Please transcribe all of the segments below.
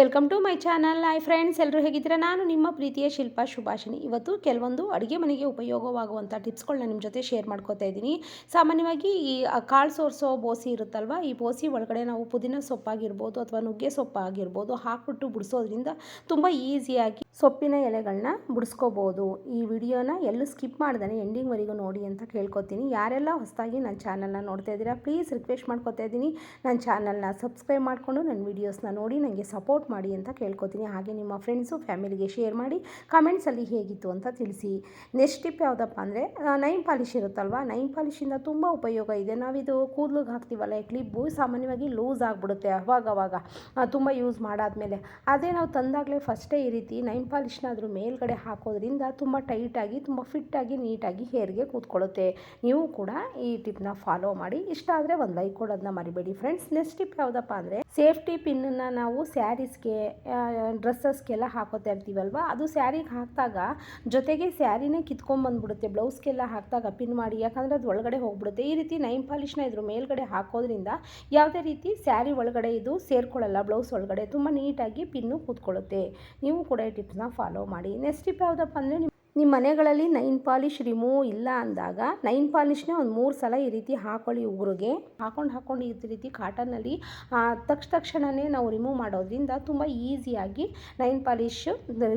Welcome to my channel hi friends ಎಲ್ಲರೂ ಹೇಗಿದ್ದೀರಾ? ನಾನು ನಿಮ್ಮ ಪ್ರೀತಿಯ ಶಿಲ್ಪ ಶುಭಾಷಿಣಿ ಇವತ್ತು ಕೆಲವೊಂದು ಅಡುಗೆ ಮನೆಗೆ ಉಪಯೋಗವಾಗುವಂಥ ಟಿಪ್ಸ್ಗಳನ್ನ ನಿಮ್ಮ ಜೊತೆ ಶೇರ್ ಮಾಡ್ಕೋತಾ ಇದ್ದೀನಿ. ಸಾಮಾನ್ಯವಾಗಿ ಈ ಕಾಳು ಸೋರಿಸೋ ಬೋಸಿ ಇರುತ್ತಲ್ವ? ಈ ಬೋಸಿ ಒಳಗಡೆ ನಾವು ಪುದೀನ ಸೊಪ್ಪಾಗಿರ್ಬೋದು ಅಥವಾ ನುಗ್ಗೆ ಸೊಪ್ಪಾಗಿರ್ಬೋದು ಹಾಕ್ಬಿಟ್ಟು ಬಿಡಿಸೋದ್ರಿಂದ ತುಂಬ ಈಸಿಯಾಗಿ ಸೊಪ್ಪಿನ ಎಲೆಗಳನ್ನ ಬಿಡಿಸ್ಕೋಬೋದು. ಈ ವಿಡಿಯೋನ ಎಲ್ಲೂ ಸ್ಕಿಪ್ ಮಾಡ್ದೇ ಎಂಡಿಂಗ್ವರೆಗೂ ನೋಡಿ ಅಂತ ಕೇಳ್ಕೊತೀನಿ. ಯಾರೆಲ್ಲ ಹೊಸದಾಗಿ ನನ್ನ ಚಾನಲ್ನ ನೋಡ್ತಾ ಇದ್ದೀರಾ, ಪ್ಲೀಸ್ ರಿಕ್ವೆಸ್ಟ್ ಮಾಡ್ಕೊತಾ ಇದ್ದೀನಿ. ನನ್ನ ಚಾನಲ್ನ ಸಬ್ಸ್ಕ್ರೈಬ್ ಮಾಡಿಕೊಂಡು ನನ್ನ ವೀಡಿಯೋಸ್ನ ನೋಡಿ ನನಗೆ ಸಪೋರ್ಟ್ ಮಾಡಿ ಅಂತ ಕೇಳ್ಕೊತೀನಿ. ಹಾಗೆ ನಿಮ್ಮ ಫ್ರೆಂಡ್ಸು, ಫ್ಯಾಮಿಲಿಗೆ ಶೇರ್ ಮಾಡಿ ಕಮೆಂಟ್ಸಲ್ಲಿ ಹೇಗಿತ್ತು ಅಂತ ತಿಳಿಸಿ. ನೆಕ್ಸ್ಟ್ ಟಿಪ್ ಯಾವುದಪ್ಪ ಅಂದರೆ ನೈನ್ ಪಾಲಿಶ್ ಇರುತ್ತಲ್ವ? ನೈನ್ ಪಾಲಿಶಿಂದ ತುಂಬ ಉಪಯೋಗ ಇದೆ. ನಾವಿದು ಕೂದಲಿಗೆ ಹಾಕ್ತೀವಲ್ಲ ಕ್ಲಿಪ್ಪು ಸಾಮಾನ್ಯವಾಗಿ ಲೂಸ್ ಆಗಿಬಿಡುತ್ತೆ ಅವಾಗವಾಗ. ತುಂಬ ಯೂಸ್ ಮಾಡಾದಮೇಲೆ. ಅದೇ ನಾವು ತಂದಾಗಲೇ ಫಸ್ಟೇ ಈ ರೀತಿ ನೈನ್ ಪಾಲಿಶ್ನ ಅದ್ರ ಮೇಲ್ಗಡೆ ಹಾಕೋದ್ರಿಂದ ತುಂಬ ಟೈಟಾಗಿ ತುಂಬ ಫಿಟ್ಟಾಗಿ ನೀಟಾಗಿ ಹೇರ್ಗೆ ಕೂತ್ಕೊಳ್ಳುತ್ತೆ. ನೀವು ಕೂಡ ಈ ಟಿಪ್ನ ಫಾಲೋ ಮಾಡಿ. ಇಷ್ಟ ಆದರೆ ಒಂದು ಲೈಕ್ ಕೊಡೋದನ್ನ ಮರಿಬೇಡಿ. ಫ್ರೆಂಡ್ಸ್ ನೆಕ್ಸ್ಟ್ ಟಿಪ್ ಯಾವುದಪ್ಪ ಅಂದರೆ ಸೇಫ್ಟಿ ಪಿನ್ನನ್ನು ನಾವು ಸ್ಯಾರೀಸ್ಗೆ ಡ್ರೆಸ್ಸಸ್ಗೆಲ್ಲ ಹಾಕೋತಾ ಇರ್ತೀವಲ್ವ? ಅದು ಸ್ಯಾರಿಗೆ ಹಾಕಿದಾಗ ಜೊತೆಗೆ ಸ್ಯಾರಿನೇ ಕಿತ್ಕೊಂಡ್ಬಂದ್ಬಿಡುತ್ತೆ ಬ್ಲೌಸ್ಗೆಲ್ಲ ಹಾಕಿದಾಗ ಪಿನ್ ಮಾಡಿ. ಯಾಕಂದರೆ ಅದು ಒಳಗಡೆ ಹೋಗ್ಬಿಡುತ್ತೆ. ಈ ರೀತಿ ನೈನ್ ಪಾಲಿಶ್ನ ಇದ್ರ ಮೇಲ್ಗಡೆ ಹಾಕೋದ್ರಿಂದ ಯಾವುದೇ ರೀತಿ ಸ್ಯಾರಿ ಒಳಗಡೆ ಇದು ಸೇರ್ಕೊಳ್ಳಲ್ಲ. ಬ್ಲೌಸ್ ಒಳಗಡೆ ತುಂಬ ನೀಟಾಗಿ ಪಿನ್ನು ಕೂತ್ಕೊಳ್ಳುತ್ತೆ. ನೀವು ಕೂಡ ಈ ಟಿಪ್ಸ್ನ ಫಾಲೋ ಮಾಡಿ. ನೆಕ್ಸ್ಟ್ ಟಿಪ್ ಯಾವುದಪ್ಪ ಅಂದರೆ ನಿಮ್ಮ ಮನೆಗಳಲ್ಲಿ ನೈನ್ ಪಾಲಿಶ್ ರಿಮೂವ್ ಇಲ್ಲ ಅಂದಾಗ ನೈನ್ ಪಾಲಿಶ್ನೇ ಒಂದು ಮೂರು ಸಲ ಈ ರೀತಿ ಹಾಕೊಳ್ಳಿ ಉಗುರಿಗೆ. ಹಾಕೊಂಡು ಹಾಕೊಂಡು ಈ ರೀತಿ ಕಾಟನಲ್ಲಿ ತಕ್ಷ ತಕ್ಷಣವೇ ನಾವು ರಿಮೂವ್ ಮಾಡೋದ್ರಿಂದ ತುಂಬ ಈಸಿಯಾಗಿ ನೈನ್ ಪಾಲಿಶ್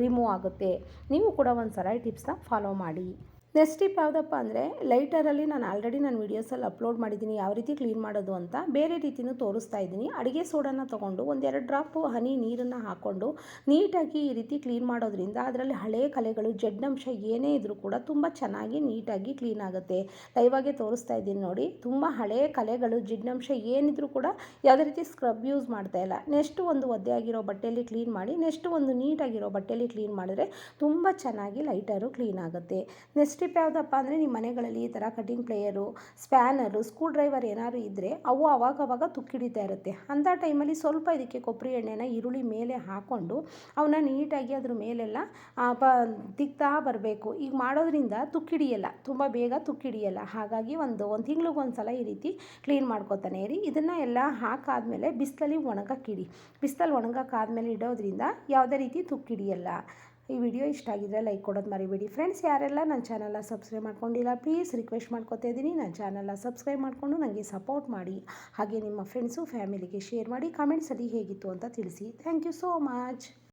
ರಿಮೂವ್ ಆಗುತ್ತೆ. ನೀವು ಕೂಡ ಒಂದು ಸಲ ಟಿಪ್ಸ್ನ ಫಾಲೋ ಮಾಡಿ. ನೆಕ್ಸ್ಟ್ ಟಿಪ್ ಯಾವುದಪ್ಪ ಅಂದರೆ ಲೈಟರಲ್ಲಿ ನಾನು ಆಲ್ರೆಡಿ ನಾನು ವೀಡಿಯೋಸಲ್ಲಿ ಅಪ್ಲೋಡ್ ಮಾಡಿದ್ದೀನಿ ಯಾವ ರೀತಿ ಕ್ಲೀನ್ ಮಾಡೋದು ಅಂತ ಬೇರೆ ರೀತಿಯೂ ತೋರಿಸ್ತಾ ಇದ್ದೀನಿ. ಅಡುಗೆ ಸೋಡನ್ನ ತೊಗೊಂಡು ಒಂದೆರಡು ಡ್ರಾಪು ಹನಿ ನೀರನ್ನು ಹಾಕ್ಕೊಂಡು ನೀಟಾಗಿ ಈ ರೀತಿ ಕ್ಲೀನ್ ಮಾಡೋದ್ರಿಂದ ಅದರಲ್ಲಿ ಹಳೆ ಕಲೆಗಳು ಜಡ್ನಂಶ ಏನೇ ಇದ್ದರೂ ಕೂಡ ತುಂಬ ಚೆನ್ನಾಗಿ ನೀಟಾಗಿ ಕ್ಲೀನ್ ಆಗುತ್ತೆ. ಲೈವಾಗೆ ತೋರಿಸ್ತಾ ಇದ್ದೀನಿ ನೋಡಿ. ತುಂಬ ಹಳೆ ಕಲೆಗಳು ಜಿಡ್ನಂಶ ಏನಿದ್ರೂ ಕೂಡ ಯಾವುದೇ ರೀತಿ ಸ್ಕ್ರಬ್ ಯೂಸ್ ಮಾಡ್ತಾ ಇಲ್ಲ. ನೆಕ್ಸ್ಟ್ ಒಂದು ಒದ್ದೆ ಆಗಿರೋ ಬಟ್ಟೆಯಲ್ಲಿ ಕ್ಲೀನ್ ಮಾಡಿ ನೆಕ್ಸ್ಟ್ ಒಂದು ನೀಟಾಗಿರೋ ಬಟ್ಟೆಯಲ್ಲಿ ಕ್ಲೀನ್ ಮಾಡಿದ್ರೆ ತುಂಬ ಚೆನ್ನಾಗಿ ಲೈಟರು ಕ್ಲೀನ್ ಆಗುತ್ತೆ. ನೆಕ್ಸ್ಟ್ ಟಿಪ್ ಯಾವುದಪ್ಪ ಅಂದರೆ ನಿಮ್ಮ ಮನೆಗಳಲ್ಲಿ ಈ ಥರ cutting plier spanner screwdriver ಏನಾದ್ರು ಇದ್ದರೆ ಅವು ಅವಾಗವಾಗ ಅವಾಗ ತುಕ್ಕಿಡಿತಾ ಇರುತ್ತೆ. ಅಂಥ ಟೈಮಲ್ಲಿ ಸ್ವಲ್ಪ ಇದಕ್ಕೆ ಕೊಬ್ಬರಿ ಎಣ್ಣೆನ ಈರುಳ್ಳಿ ಮೇಲೆ ಹಾಕ್ಕೊಂಡು ಅವನ್ನ ನೀಟಾಗಿ ಅದ್ರ ಮೇಲೆಲ್ಲ ಪ, ತಿಕ್ತಾ ಬರಬೇಕು. ಈಗ ಮಾಡೋದ್ರಿಂದ ತುಕ್ಕಿಡಿಯಲ್ಲ, ತುಂಬ ಬೇಗ ತುಕ್ಕಿಡಿಯಲ್ಲ. ಹಾಗಾಗಿ ಒಂದು ಒಂದು ತಿಂಗ್ಳಿಗೆ ಒಂದು ಸಲ ಈ ರೀತಿ ಕ್ಲೀನ್ ಮಾಡ್ಕೊತಾನೆ ಇರಿ. ಇದನ್ನು ಎಲ್ಲ ಹಾಕಾದ್ಮೇಲೆ ಬಿಸಿಲಲ್ಲಿ ಒಣಗಕ್ಕಿಡಿ. ಬಿಸಿಲಲ್ಲಿ ಒಣಗಕ್ಕಾದ್ಮೇಲೆ ಇಡೋದ್ರಿಂದ ಯಾವುದೇ ರೀತಿ ತುಕ್ಕಿಡಿಯಲ್ಲ. ಈ ವಿಡಿಯೋ ಇಷ್ಟ ಆಗಿದ್ರೆ ಲೈಕ್ ಕೊಡೋದು ಮರಿಬೇಡಿ. ಫ್ರೆಂಡ್ಸ್ ಯಾರೆಲ್ಲ ನನ್ನ ಚಾನಲ್ನ ಸಬ್ಸ್ಕ್ರೈಬ್ ಮಾಡ್ಕೊಂಡಿಲ್ಲ ಪ್ಲೀಸ್ ರಿಕ್ವೆಸ್ಟ್ ಮಾಡ್ಕೊತಾ ಇದ್ದೀನಿ. ನನ್ನ ಚಾನಲ್ನ ಸಬ್ಸ್ಕ್ರೈಬ್ ಮಾಡಿಕೊಂಡು ನನಗೆ ಸಪೋರ್ಟ್ ಮಾಡಿ. ಹಾಗೆ ನಿಮ್ಮ ಫ್ರೆಂಡ್ಸು ಫ್ಯಾಮಿಲಿಗೆ ಶೇರ್ ಮಾಡಿ ಕಮೆಂಟ್ಸಲ್ಲಿ ಹೇಗಿತ್ತು ಅಂತ ತಿಳಿಸಿ. Thank you so much